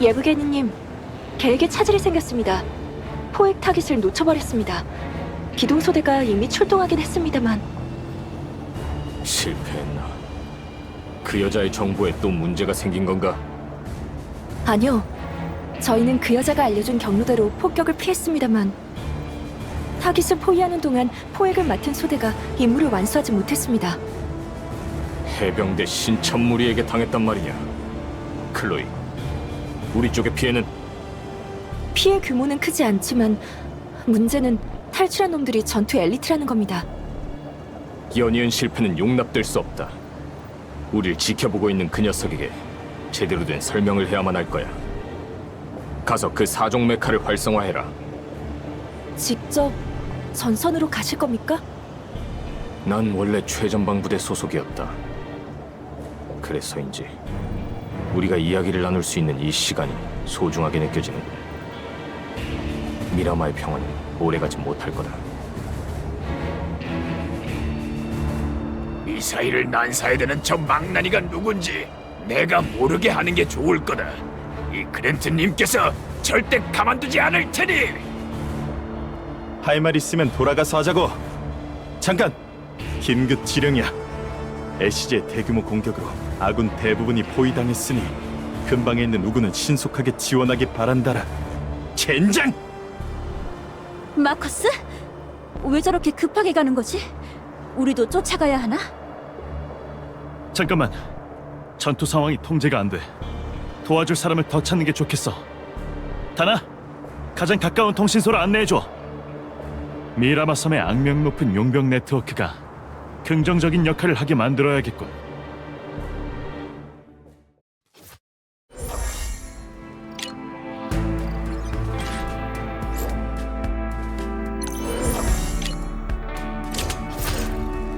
예브게니님, 계획에 차질이 생겼습니다. 포획 타깃을 놓쳐버렸습니다. 기동소대가 이미 출동하긴 했습니다만 실패했나? 그 여자의 정보에 또 문제가 생긴 건가? 아니요. 저희는 그 여자가 알려준 경로대로 폭격을 피했습니다만 타깃을 포위하는 동안 포획을 맡은 소대가 임무를 완수하지 못했습니다. 해병대 신천무리에게 당했단 말이냐? 클로이, 우리 쪽의 피해는 피해 규모는 크지 않지만 문제는 탈출한 놈들이 전투 엘리트라는 겁니다. 연이은 실패는 용납될 수 없다. 우릴 지켜보고 있는 그 녀석에게 제대로 된 설명을 해야만 할 거야. 가서 그 사종 메카를 활성화해라. 직접 전선으로 가실 겁니까? 난 원래 최전방 부대 소속이었다. 그래서인지 우리가 이야기를 나눌 수 있는 이 시간이 소중하게 느껴지는군. 미라마의 평화는 오래가지 못할 거다. 미사일을 난사해야 되는 저 망나니가 누군지 내가 모르게 하는 게 좋을 거다. 이 그랜트님께서 절대 가만두지 않을 테니. 할 말 있으면 돌아가서 하자고. 잠깐. 긴급 지령이야. 애시제 대규모 공격으로 아군 대부분이 포위당했으니 근방에 있는 우군은 신속하게 지원하기 바란다라. 젠장! 마커스? 왜 저렇게 급하게 가는 거지? 우리도 쫓아가야 하나? 잠깐만. 전투 상황이 통제가 안 돼. 도와줄 사람을 더 찾는 게 좋겠어. 다나, 가장 가까운 통신소로 안내해줘. 미라마 섬의 악명 높은 용병 네트워크가 긍정적인 역할을 하게 만들어야겠군.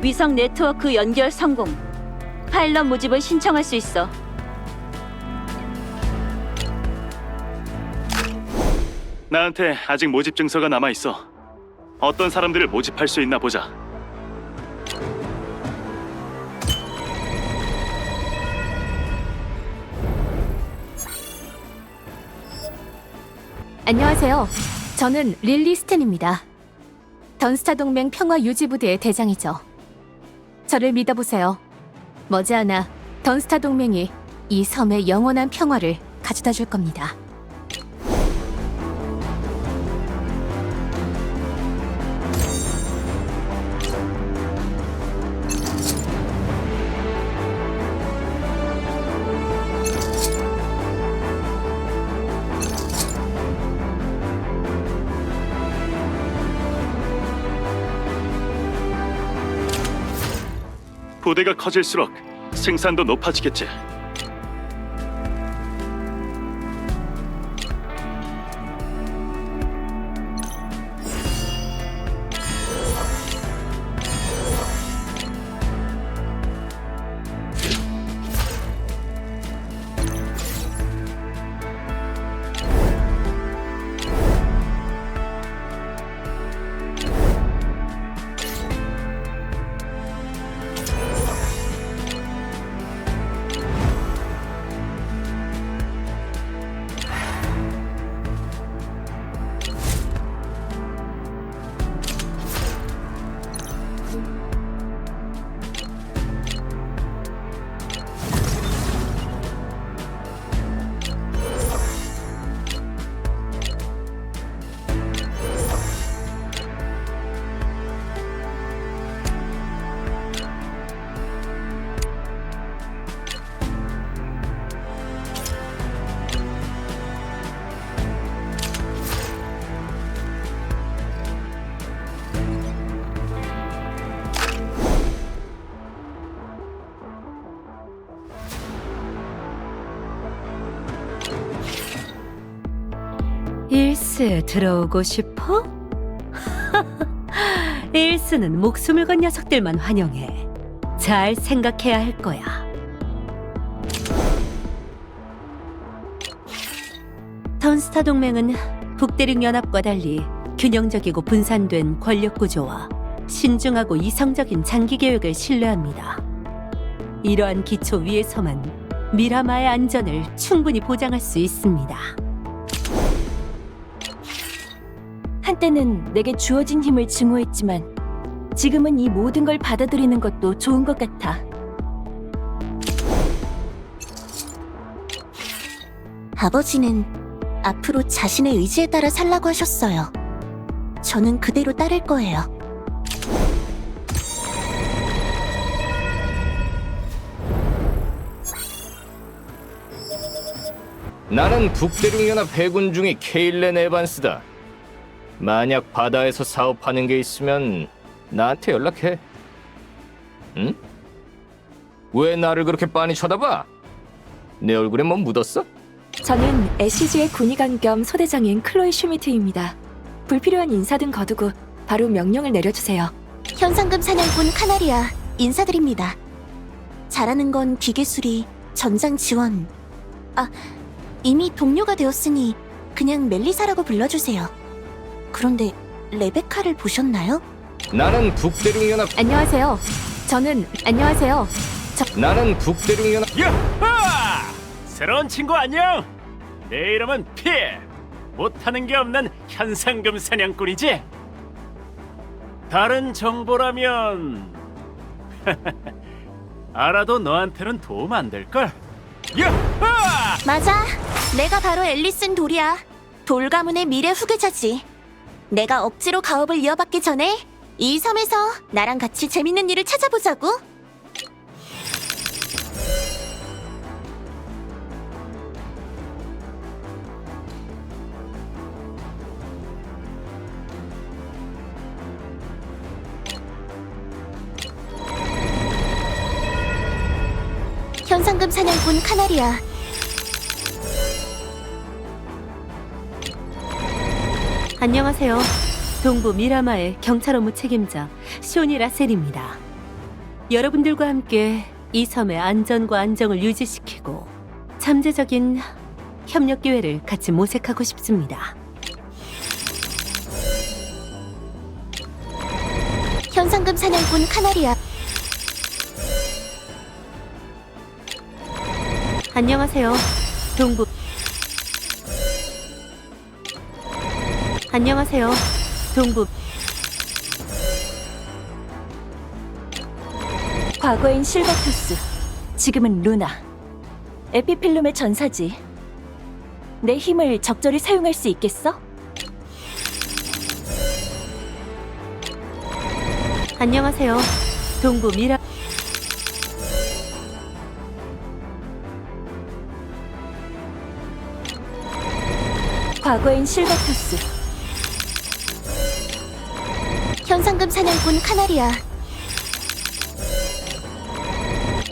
위성 네트워크 연결 성공. 파일럿 모집을 신청할 수 있어. 나한테 아직 모집 증서가 남아 있어. 어떤 사람들을 모집할 수 있나 보자. 안녕하세요. 저는 릴리 스탠입니다. 던스타 동맹 평화 유지부대의 대장이죠. 저를 믿어보세요. 머지않아 던스타 동맹이 이 섬의 영원한 평화를 가져다 줄 겁니다. 부대가 커질수록 생산도 높아지겠지. 일스에 들어오고 싶어? 일스는 목숨을 건 녀석들만 환영해. 잘 생각해야 할 거야. 턴스타 동맹은 북대륙 연합과 달리 균형적이고 분산된 권력 구조와 신중하고 이성적인 장기 계획을 신뢰합니다. 이러한 기초 위에서만 미라마의 안전을 충분히 보장할 수 있습니다. 한때는 내게 주어진 힘을 증오했지만 지금은 이 모든 걸 받아들이는 것도 좋은 것 같아. 아버지는 앞으로 자신의 의지에 따라 살라고 하셨어요. 저는 그대로 따를 거예요. 나는 북대륙연합 해군 중의 케일렌 에반스다. 만약 바다에서 사업하는 게 있으면 나한테 연락해. 응? 왜 나를 그렇게 빤히 쳐다봐? 내 얼굴에 뭐 묻었어? 저는 SCG의 군의관 겸 소대장인 클로이 슈미트입니다. 불필요한 인사 등 거두고 바로 명령을 내려주세요. 현상금 사냥꾼 카나리아 인사드립니다. 잘하는 건 비계수리, 전장 지원. 아, 이미 동료가 되었으니 그냥 멜리사라고 불러주세요. 그런데 레베카를 보셨나요? 나는 북대륙연합 안녕하세요. 저는 안녕하세요. 나는 북대륙연합 야하! 새로운 친구 안녕. 내 이름은 피. 못하는 게 없는 현상금 사냥꾼이지. 다른 정보라면 알아도 너한테는 도움 안 될 걸. 야하! 맞아. 내가 바로 앨리슨 돌이야. 돌가문의 미래 후계자지. 내가 억지로 가업을 이어받기 전에 이 섬에서 나랑 같이 재밌는 일을 찾아보자고. 현상금 사냥꾼 카나리아. 안녕하세요. 동부 미라마의 경찰 업무 책임자 쇼니 라셀입니다. 여러분들과 함께 이 섬의 안전과 안정을 유지시키고 잠재적인 협력 기회를 같이 모색하고 싶습니다. 현상금 사냥꾼 카나리아. 안녕하세요. 동부 안녕하세요. 동부 과거엔 실버투스, 지금은 루나. 에피필름의 전사지. 내 힘을 적절히 사용할 수 있겠어? 안녕하세요. 동부 미라 과거엔 실버투스, 현상금 사냥꾼 카나리아.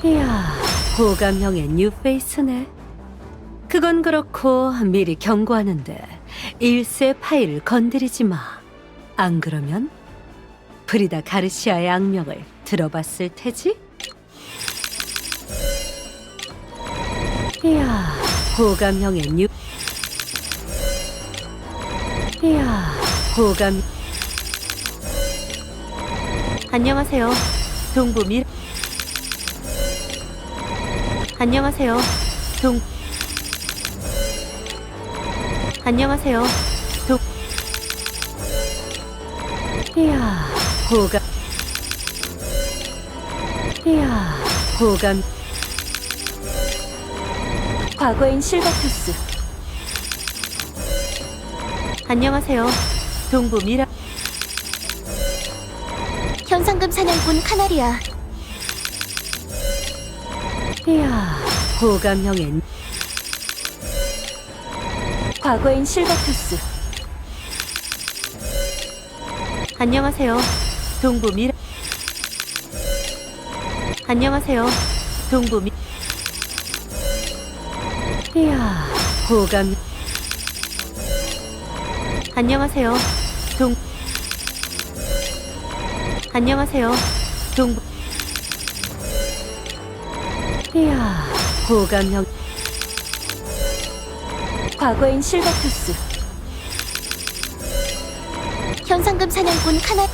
이야, 호감형의 뉴페이스네. 그건 그렇고 미리 경고하는데 일세 파일을 건드리지 마. 안 그러면 프리다 가르시아의 악명을 들어봤을 테지? 이야, 호감형의 뉴 이야, 호감 안녕하세요. 동부 미 안녕하세요. 동 안녕하세요. 동 이야, 호감 이야, 호감 과거엔 실버투스, 안녕하세요. 동부 미라 사냥꾼 카나리아. 이야, 호감형의 과거엔 실버투스, 안녕하세요. 동부 미라 안녕하세요. 동부 미 이야, 호감 안녕하세요. 동 안녕하세요. 동부 이야, 호감형 과거엔 실버투스, 현상금 사냥꾼 카나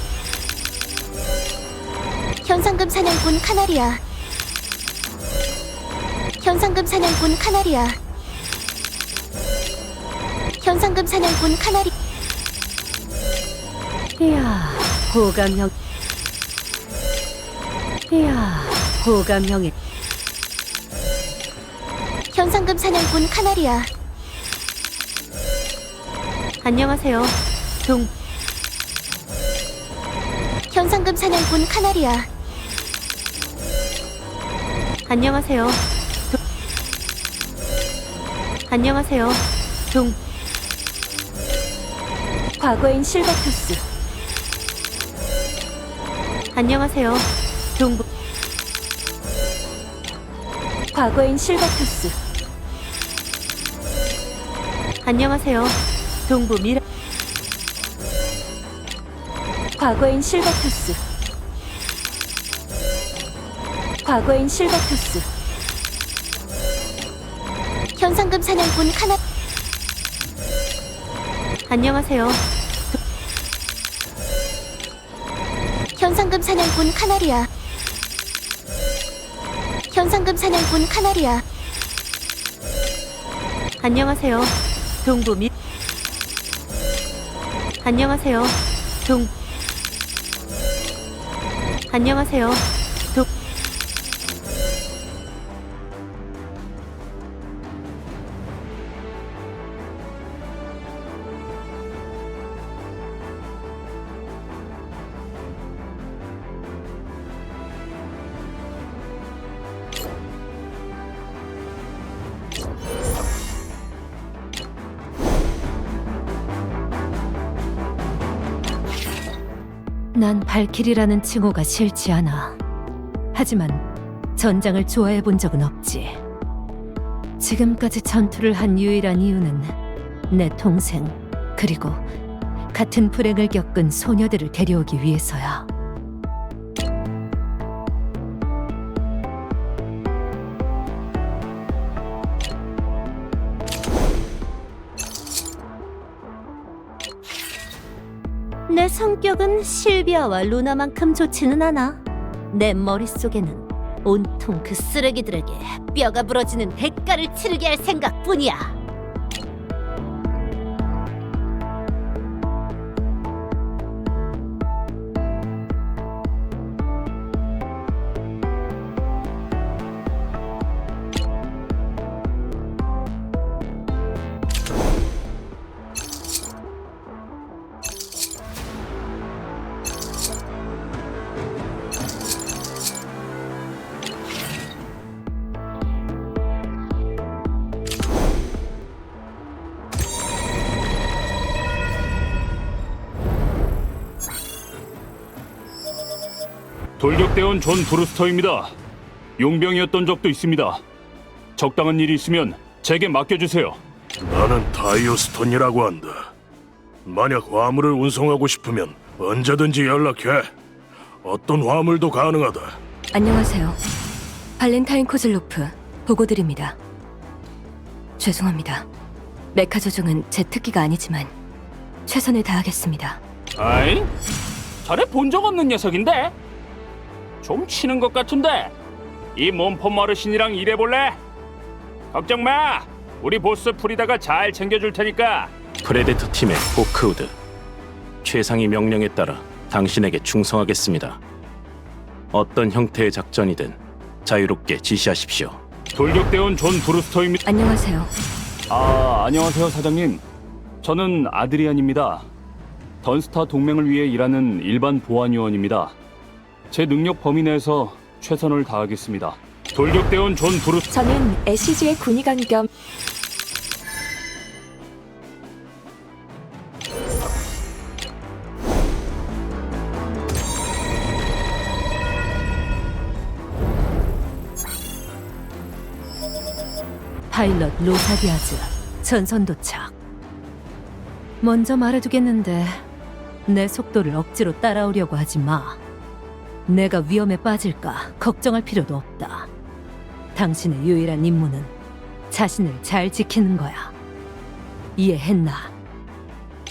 현상금 사냥꾼 카나리아. 현상금 사냥꾼 카나리아. 현상금 사냥꾼 카나리. 이야, 호감형. 이야, 호감형의 현상금 사냥꾼 카나리아. 안녕하세요. 동 현상금 사냥꾼 카나리아. 안녕하세요. 동... 안녕하세요. 동 과거인 실버투스, 안녕하세요. 동부 과거인 실버투스, 안녕하세요. 동부 미라 과거인 실버투스, 과거인 실버투스, 현상금 사냥꾼 카나. 안녕하세요. 현상금 사냥꾼 카나리아. 현상금 사냥꾼 카나리아. 안녕하세요. 동부 미 안녕하세요. 동 안녕하세요. 난 발키리라는 칭호가 싫지 않아. 하지만 전장을 좋아해 본 적은 없지. 지금까지 전투를 한 유일한 이유는 내 동생 그리고 같은 불행을 겪은 소녀들을 데려오기 위해서야. 내 성격은 실비아와 루나만큼 좋지는 않아. 내 머릿속에는 온통 그 쓰레기들에게 뼈가 부러지는 대가를 치르게 할 생각뿐이야. 돌격대원 존 브루스터입니다. 용병이었던 적도 있습니다. 적당한 일이 있으면 제게 맡겨주세요. 나는 다이오스톤이라고 한다. 만약 화물을 운송하고 싶으면 언제든지 연락해. 어떤 화물도 가능하다. 안녕하세요. 발렌타인 코즐로프 보고드립니다. 죄송합니다. 메카 조종은 제 특기가 아니지만 최선을 다하겠습니다. 아이? 전에 본 적 없는 녀석인데? 좀 치는 것 같은데? 이 몸폼 어르신이랑 일해볼래? 걱정 마! 우리 보스 프리다가 잘 챙겨줄 테니까 프레데터 팀의 호크우드 최상위 명령에 따라 당신에게 충성하겠습니다. 어떤 형태의 작전이든 자유롭게 지시하십시오. 돌격대원 존 브루스터입니다. 안녕하세요. 아, 안녕하세요, 사장님. 저는 아드리안입니다. 던스타 동맹을 위해 일하는 일반 보안 요원입니다. 제 능력 범위 내에서 최선을 다하겠습니다. 돌격대원 존 브루스 저는 SCG의 군의관 겸 파일럿 로사디아즈 전선 도착. 먼저 말해두겠는데 내 속도를 억지로 따라오려고 하지 마. 내가 위험에 빠질까 걱정할 필요도 없다. 당신의 유일한 임무는 자신을 잘 지키는 거야. 이해했나?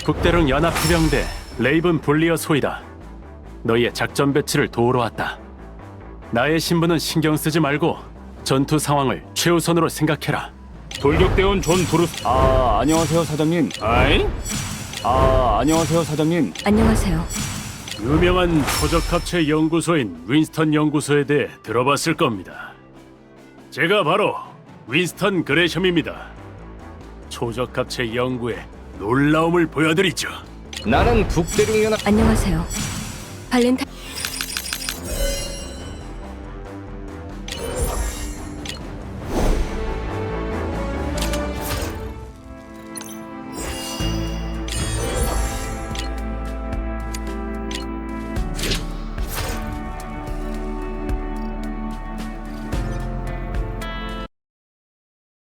북대륙 연합해병대 레이븐 볼리어 소이다. 너희의 작전 배치를 도우러 왔다. 나의 신분은 신경 쓰지 말고 전투 상황을 최우선으로 생각해라. 돌격대원 존 브루스. 아 안녕하세요 사장님. 아이? 아 안녕하세요 사장님. 안녕하세요. 유명한 표적합체 연구소인 윈스턴 연구소에 대해 들어봤을 겁니다. 제가 바로 윈스턴 그레셈입니다. 초적합체 연구에 놀라움을 보여드리죠. 나는 북대륙연합 안녕하세요. 발렌타